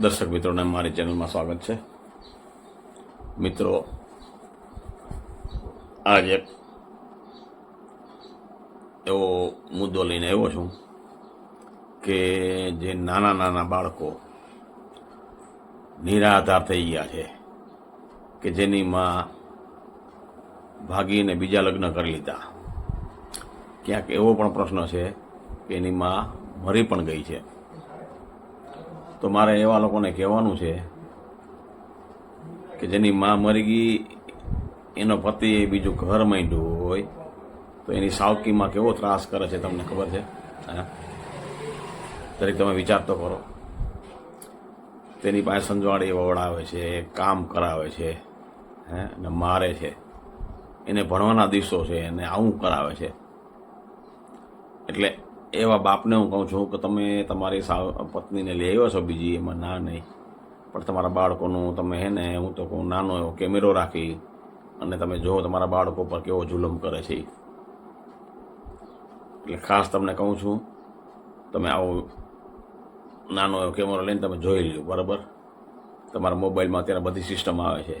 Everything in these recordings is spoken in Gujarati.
દર્શક મિત્રોને મારી ચેનલમાં સ્વાગત છે. મિત્રો, આજ એક એવો મુદ્દો લઈને આવ્યો છું કે જે નાના નાના બાળકો નિરાધાર થઈ ગયા છે કે જેની માં ભાગીને બીજા લગ્ન કરી લીધા. ક્યાંક એવો પણ પ્રશ્ન છે કે એની માં મરી પણ ગઈ છે. તો મારે એવા લોકોને કહેવાનું છે કે જેની માં મરી ગઈ, એનો પતિ બીજું ઘર માંડ્યું હોય, તો એની સાવકીમાં કેવો ત્રાસ કરે છે તમને ખબર છે? દરેક તમે વિચાર તો કરો. તેની પાસે સંજવાળી વવડાવે છે, કામ કરાવે છે, હે અને મારે છે. એને ભણવાના દિવસો છે, એને આવું કરાવે છે. એટલે એવા બાપને હું કહું છું કે તમે તમારી સાવ, પત્નીને લઈ આવ્યો છો બીજી, એમાં ના નહીં. પણ તમારા બાળકોનું તમે હે ને, હું તો કહું નાનો એવો કેમેરો રાખી અને તમે જુઓ તમારા બાળકો પર કેવો જુલમ કરે છે એટલે ખાસ તમને કહું છું, તમે આવો નાનો એવો કેમેરો લઈને તમે જોઈ લ્યો, બરાબર? તમારા મોબાઈલમાં અત્યારે બધી સિસ્ટમ આવે છે.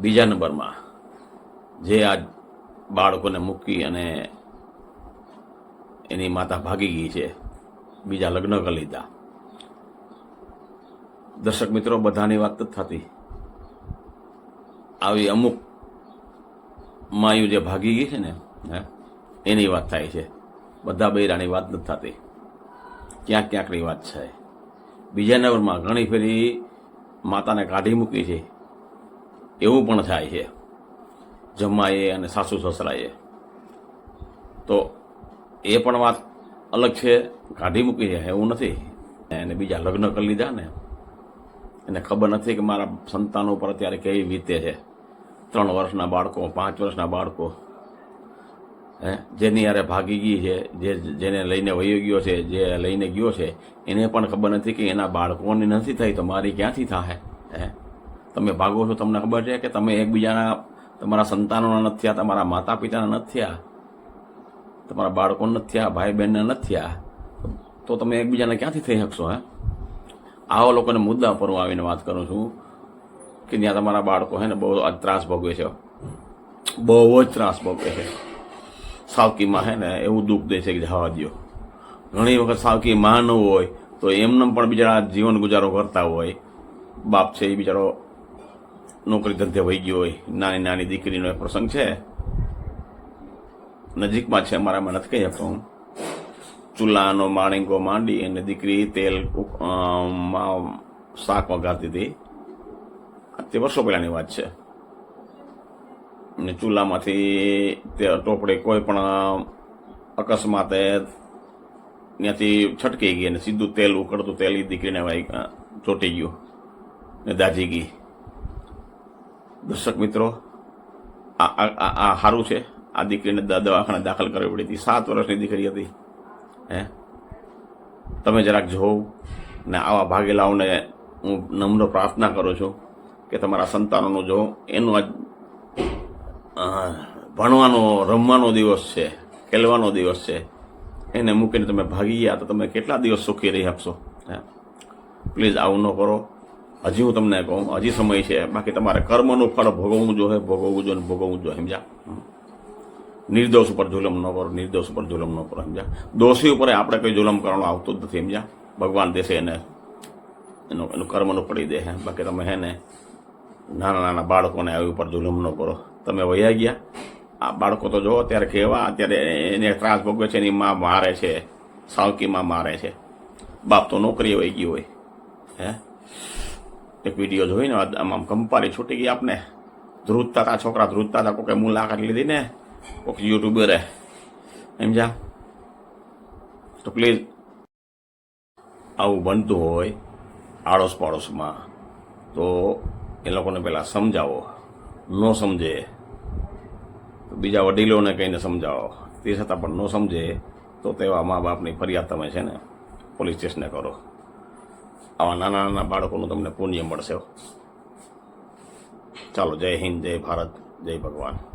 બીજા નંબરમાં જે આ બાળકોને મૂકી અને એની માતા ભાગી ગઈ છે. બીજા લગ્ન કરી લીધા. દર્શક મિત્રો, બધાની વાત જ થતી. આવી અમુક માયુ જે ભાગી ગઈ છે ને, હે, એની વાત થાય છે. બધા બૈરાની વાત નથી થતી. ક્યાંક ક્યાંકની વાત છે. બીજા નંબરમાં ઘણી ફેરી માતાને કાઢી મૂકી છે. એવું પણ થાય છે. જમાએ અને સાસુ સસરાએ તો એ પણ વાત અલગ છે. કાઢી મૂકી છે. એવું નથી. એને બીજા લગ્ન કરી લીધા ને. એને ખબર નથી કે મારા સંતાનો પર અત્યારે કેવી વીતે છે. ત્રણ વર્ષના બાળકો, પાંચ વર્ષના બાળકો. હે? જેની યારે ભાગી ગઈ છે, જે જેને લઈને વયો ગયો છે, જે લઈને ગયો છે, એને પણ ખબર નથી કે એના બાળકોની નથી થઈ તો મારી ક્યાંથી થાય? હે? તમે ભાગો છો, તમને ખબર છે કે તમે એકબીજાના, તમારા સંતાનોના નથી થયા, તમારા માતા પિતાના નથી થયા. તમારા બાળકો નથી થયા ભાઈ બહેનને નથી થયા, તો તમે એકબીજાને ક્યાંથી થઈ શકશો, હે? આવા લોકોને મુદ્દા પર હું આવીને વાત કરું છું કે ત્યાં તમારા બાળકો, હે ને, બહુ આ ત્રાસ ભોગવે છે. બહુ જ ત્રાસ ભોગવે છે. સાવકીમાં, હે ને, એવું દુઃખ દે છે કે જવા દો ઘણી વખત સાવકી માં ન હોય, તો એમને પણ બિચારા જીવન ગુજારો કરતા હોય. બાપ છે એ બિચારો નોકરી ધંધે વહી ગયો હોય નાની નાની દીકરીનો એ પ્રસંગ છે. નજીકમાં છે અમારામાં નથી કહી શકતો હું ચૂલાનો માણિંકો માંડી અને દીકરી તેલ શાક વગાડતી હતી. તે વર્ષો પહેલાંની વાત છે. અને ચૂલામાંથી તે ટોપડે કોઈ પણ અકસ્માતે ત્યાંથી છટકી ગઈ અને સીધું તેલ ઉકળતું તેલ એ દીકરીને વાય ચોટી ગયું ને દાજી ગઈ. દર્શક મિત્રો, આ- આ આ સારું છે. આ દીકરીને દવાખાને દાખલ કરવી પડી હતી. સાત વર્ષની દીકરી હતી. હે? તમે જરાક જોવ ને આવા ભાગેલાઓને હું નમ્ર પ્રાર્થના કરું છું કે તમારા સંતાનોનું જો એનું આજ ભણવાનો, રમવાનો દિવસ છે, ખેલવાનો દિવસ છે, એને મૂકીને તમે ભાગી ગયા તો તમે કેટલા દિવસ સુખી રહી શકશો? હે? પ્લીઝ આવું ન કરો. હજી હું તમને કહું, હજી સમય છે. બાકી તમારે કર્મનું ફળ ભોગવવું જોઈએ ભોગવવું જોઈએ ભોગવવું જોઈએ. સમજ્યા. નિર્દોષ ઉપર જુલમ ન કરો, નિર્દોષ ઉપર જુલમ ન કરો, સમજ્યા? દોષી ઉપર આપણે કોઈ જુલમ કરવાનું આવતું જ નથી, સમજ્યા? ભગવાન દેશે એને એનું એનું કર્મનું પડી દે બાકી તમે હે ને નાના નાના બાળકોને આવી ઉપર જુલમ ન કરો. તમે વયા ગયા? આ બાળકો તો જો અત્યારે કેવા, અત્યારે એને ત્રાસ ભોગવે છે એની માં મારે છે, સાવકીમાં મારે છે. બાપ તો નોકરી વહી ગઈ હોય, હે? એક વીડિયો જોઈને આમ કંપારી છૂટી ગઈ આપને. ધ્રુજતા હતા છોકરા, ધ્રુજતા હતા કોઈ મુલાકાત લીધી ને? કોઈક યુટ્યુબરે સમજ્યા તો પ્લીઝ આવું બનતું હોય આડોશ પાડોશમાં તો એ લોકોને પહેલાં સમજાવો ન સમજે તો બીજા વડીલોને કહીને સમજાવો તે છતાં પણ ન સમજે તો તેવા મા બાપની ફરિયાદ તમે છે ને પોલીસ સ્ટેશને કરો આવા નાના નાના બાળકોનું તમને પુણ્ય મળશે ચાલો જય હિન્દ જય ભારત જય ભગવાન